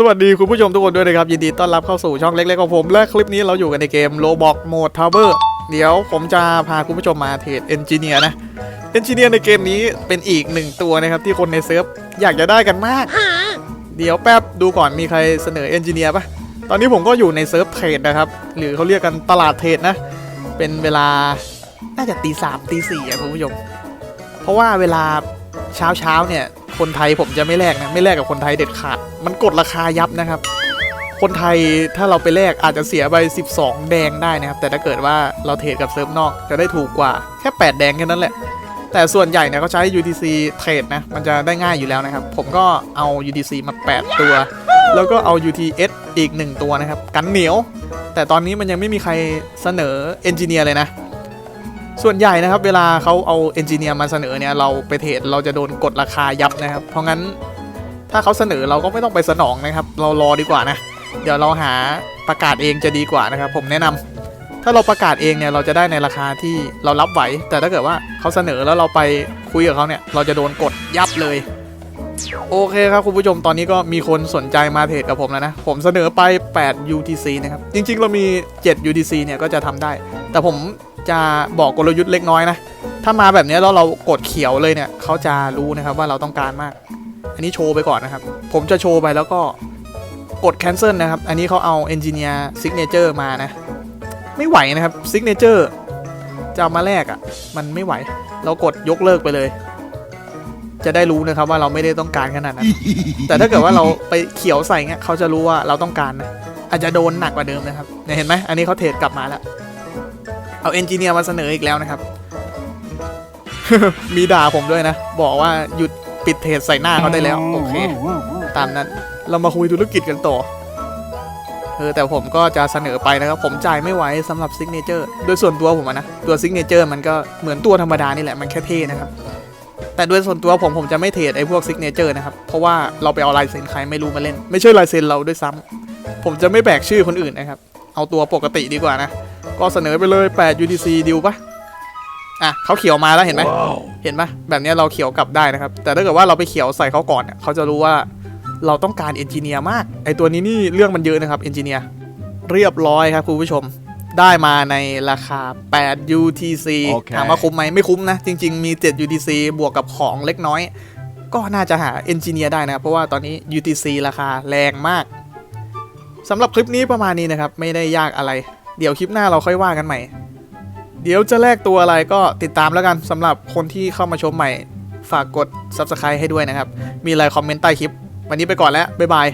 สวัสดีคุณผู้ชมทุกคนด้วยนะครับ ยินดีต้อนรับเข้าสู่ช่องเล็กๆของผม และคลิปนี้เราอยู่กันในเกม Roblox Mode Tower เดี๋ยวผมจะพาคุณผู้ชมมาเทรดเอนจิเนียร์นะเอนจิเนียร์ในเกมนี้เป็นอีกหนึ่งตัวนะครับ ที่คนในเซิร์ฟอยากจะได้กันมาก เดี๋ยวแป๊บดูก่อนมีใครเสนอเอนจิเนียร์ปะตอนนี้ผมก็อยู่ในเซิร์ฟเทรดนะครับ หรือเขาเรียกกันตลาดเทรดนะ เป็นเวลาน่าจะตีสามตีสี่อะคุณผู้ชม เพราะว่าเวลาเช้าเช้าเนี่ย คนไทยผมจะไม่แลกนะไม่แลกกับคนไทยเด็ดขาด มันกดราคายับนะครับ คนไทยถ้าเราไปแลกอาจจะเสียไป 12 แดงได้นะครับ แต่ถ้าเกิดว่าเราเทรดกับเซิร์ฟนอกจะได้ถูกกว่าแค่ 8 แดงแค่นั้นแหละ แต่ส่วนใหญ่เนี่ยเขาใช้ UTC เทรดนะมันจะได้ง่ายอยู่แล้วนะครับ ผมก็เอา UTC มา 8 ตัว แล้วก็เอา UTS อีก 1 ตัวนะครับ กันเหนียว แต่ตอนนี้มันยังไม่มีใครเสนอเอนจิเนียร์เลยนะ ส่วนใหญ่นะครับ เวลาเขาเอาเอนจิเนียร์มาเสนอเนี่ยเราไปเทรดเราจะโดนกดราคายับนะครับ เพราะงั้นถ้าเขาเสนอเราก็ไม่ต้องไปสนองนะครับ เรารอดีกว่านะ เดี๋ยวเราหาประกาศเองจะดีกว่านะครับ ผมแนะนำถ้าเราประกาศเองเนี่ยเราจะได้ในราคาที่เรารับไหว แต่ถ้าเกิดว่าเขาเสนอแล้วเราไปคุยกับเขาเนี่ยเราจะโดนกดยับเลย โอเคครับคุณผู้ชมตอนนี้ก็มีคนสนใจมาเทรดกับผมแล้วนะ ผมเสนอไป 8 UTC นะครับ จริงๆ เรามี 7 UTC เนี่ยก็จะทำได้ แต่ผมจะบอกกลยุทธ์เล็กน้อยนะ ถ้ามาแบบนี้แล้วเรากดเขียวเลยเนี่ยเขาจะรู้นะครับว่าเราต้องการมาก อันนี้โชว์ไปก่อนนะครับ ผมจะโชว์ไปแล้วก็กด cancel นะครับ อันนี้เขาเอา engineer signature มานะ ไม่ไหวนะครับ signature จะมาแลกอะ่ะ มันไม่ไหว เรากดยกเลิกไปเลย จะได้รู้นะครับว่าเราไม่ได้ต้องการขนาดนั้น แต่ถ้าเกิดว่าเราไปเขียวใส่เงี้ยเขาจะรู้ว่าเราต้องการนะอาจจะโดนหนักกว่าเดิมนะครับเนี่ยเห็นไหมอันนี้เขาเทรดกลับมาแล้ว เอาเอนจิเนียร์มาเสนออีกแล้วนะครับ มีด่าผมด้วยนะ บอกว่าหยุดปิดเทรดใส่หน้าเขาได้แล้ว โอเค ตามนั้นเรามาคุยธุรกิจกันต่อเออแต่ผมก็จะเสนอไปนะครับ ผมจ่ายไม่ไหวสำหรับซิกเนเจอร์โดยส่วนตัวผมนะ ตัวซิกเนเจอร์มันก็เหมือนตัวธรรมดานี่แหละมันแค่เท่นะครับ แต่โดยส่วนตัวผมผมจะไม่เทรดไอ้พวกซิกเนเจอร์นะครับ เพราะว่าเราไปเอาลายเซ็นใครไม่รู้มาเล่น ไม่ใช่ลายเซ็นเราด้วยซ้ำผมจะไม่แบกชื่อคนอื่นนะครับ เอาตัวปกติดีกว่านะ ก็เสนอไปเลย 8 UTC ดิวปะอะเขาเขียวมาแล้วเห็นไหม เห็นปะแบบเนี้ยเราเขียวกลับได้นะครับ แต่ถ้าเกิดว่าเราไปเขียวใส่เขาก่อนเนี่ยเขาจะรู้ว่าเราต้องการเอนจิเนียร์มาก ไอตัวนี้นี่เรื่องมันเยอะนะครับเอนจิเนียร์เรียบร้อยครับคุณผู้ชม ได้มาในราคา 8 UTC โอเคถามว่าคุ้มไหมไม่คุ้มนะ จริง ๆ มี 7 UTC บวกกับของเล็กน้อย ก็น่าจะหาเอนจิเนียร์ได้นะครับ เพราะว่าตอนนี้ UTC ราคาแรงมากสำหรับคลิปนี้ประมาณนี้นะครับ ไม่ได้ยากอะไร เดี๋ยวคลิปหน้าเราค่อยว่ากันใหม่ เดี๋ยวจะแลกตัวอะไรก็ติดตามแล้วกันสำหรับคนที่เข้ามาชมใหม่ ฝากกด Subscribe ให้ด้วยนะครับ มีอะไรคอมเมนต์ใต้คลิป วันนี้ไปก่อนแล้วบ๊ายบาย